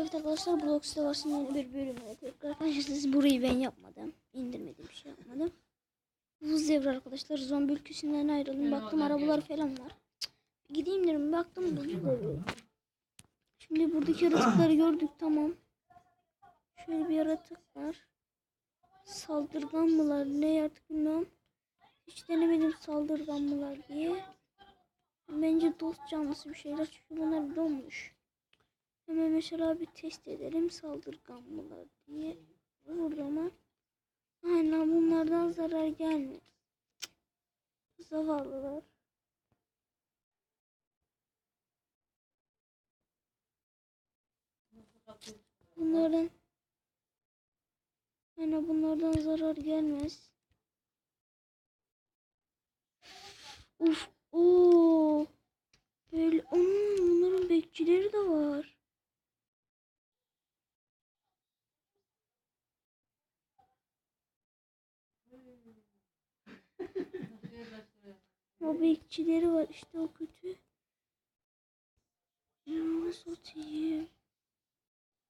Evet arkadaşlar Block Stars'ın yeni bir bölümüne tekrar karşınızdayız. Burayı ben yapmadım. İndirmedim bir şey yapmadım. Hız devre arkadaşlar. Zombi ülkesinden ayrıldım. Baktım arabalar falan var. Gideyim dedim. Baktım devre. Şimdi buradaki yaratıkları gördük tamam. Şöyle bir yaratık var. Saldırgan mılar ne artık bilmiyorum. Hiç denemedim saldırgan mılar diye. Bence dost canlısı bir şeyler çünkü bunlar donmuş. Hemen mesela bir test edelim saldırgan mılar diye. Ama aynen bunlardan zarar gelmez. Zavallılar. Bunların aynen bunlardan zarar gelmez. Uf, o Böyle, onun bunların bekçileri de var. O bekçileri var işte o kötü. Ya satayım.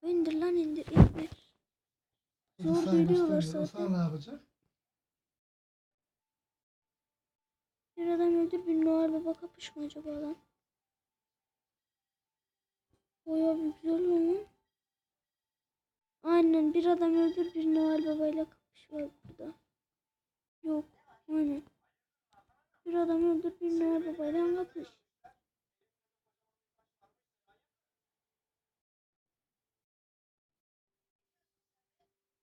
İndir lan indir indir. Zor gösteriyor. zaten. Ne yapacak? Bir adam öldür bir Noel Baba kapış mı acaba lan? Bayağı bir güzel ama. Aynen bir adam öldür bir Noel Baba ile kapış var burada. Yok aynen. Bir adam öldür bir ile kapış.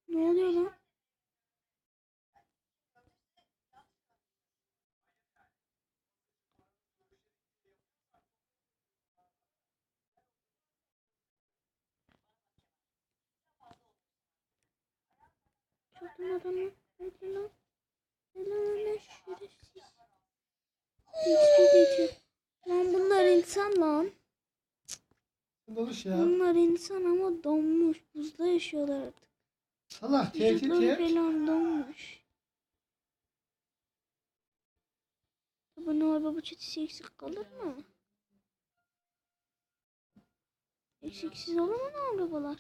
Ne oluyor lan? Çöktüm adamı. Hadi lan. Lan şerefsiz. Hiçbir geçiyor. Lan bunlar insan lan. Doluş ya. Bunlar insan ama donmuş. Buzda yaşıyorlar artık. Salak tehdit et. falan donmuş. Tabi Noel Baba çetesi eksik kalır mı? Eksiksiz olur mu Noel Babalar?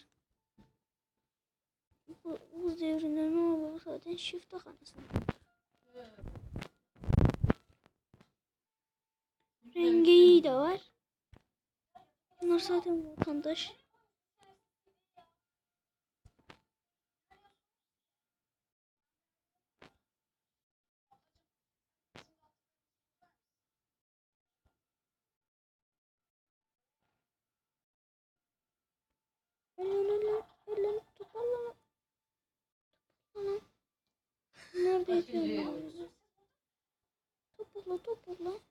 Bu, bu devrinde Noel Baba zaten şifte kanısında. Rengeyi de var. Bunlar zaten vatandaş. Nerede toparla.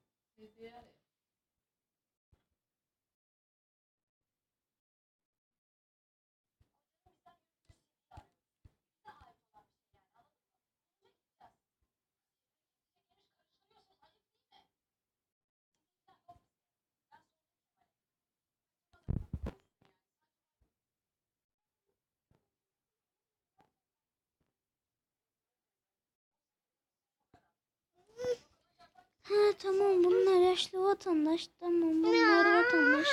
Ha tamam bunlar yaşlı vatandaş. Tamam bunlar vatandaş.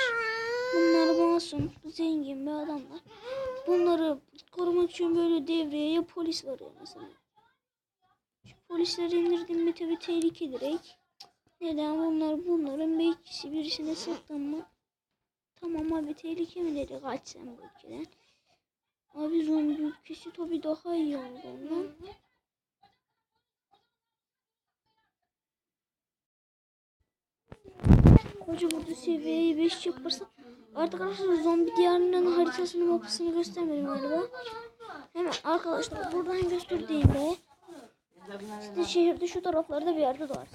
Bunlar masum, zengin bir adamlar. Bunları korumak için böyle devreye ya polis var ya mesela. Şu polisleri indirdim mi tabi tehlike direkt. Neden bunlar bunların bekçisi birisine saklanma. Tamam abi tehlike mi dedi kaç sen bu ülkeden. Abi zombi ülkesi tabi daha iyi oldu ondan. Koca burada seviyeyi 5 yaparsa artık arkadaşlar zombi diyarının haritasını mapasını göstermedim galiba. Hemen arkadaşlar buradan gösterdiğim be. İşte şehirde şu taraflarda bir yerde doğar.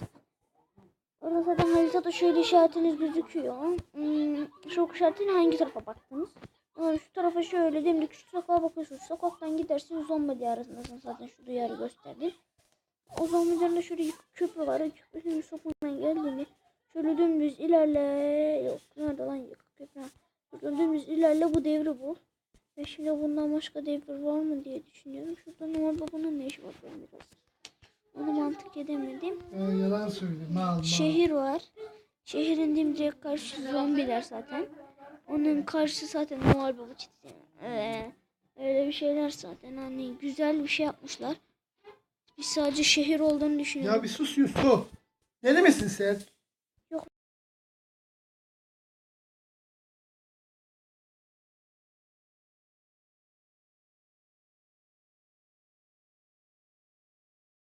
Orada zaten haritada şöyle işaretiniz gözüküyor. Hmm, şu işaretin hangi tarafa baktınız? Yani şu tarafa şöyle dimdik şu sokağa bakıyorsunuz. Sokaktan gidersiniz zombi diyarındasınız zaten şu duyarı gösterdim. O zombi diyarında şöyle köprü var. Köprünün sokağından geldiğinde Şöyle dümdüz ilerle. Yok nerede lan yıkık köprü? Dümdüz ilerle bu devri bul. Ve şimdi bundan başka devir var mı diye düşünüyorum. Şurada Noel Baba'nın ne işi var ben biraz. Onu mantık edemedim. Ee, yalan söyle. Mal mal. Şehir var. Şehrin dimdirek karşı zombiler zaten. Onun karşısı zaten Noel Baba çizgi. Ee, öyle bir şeyler zaten. Hani güzel bir şey yapmışlar. Biz sadece şehir olduğunu düşünüyorduk. Ya bir sus Yusuf. Deli misin sen?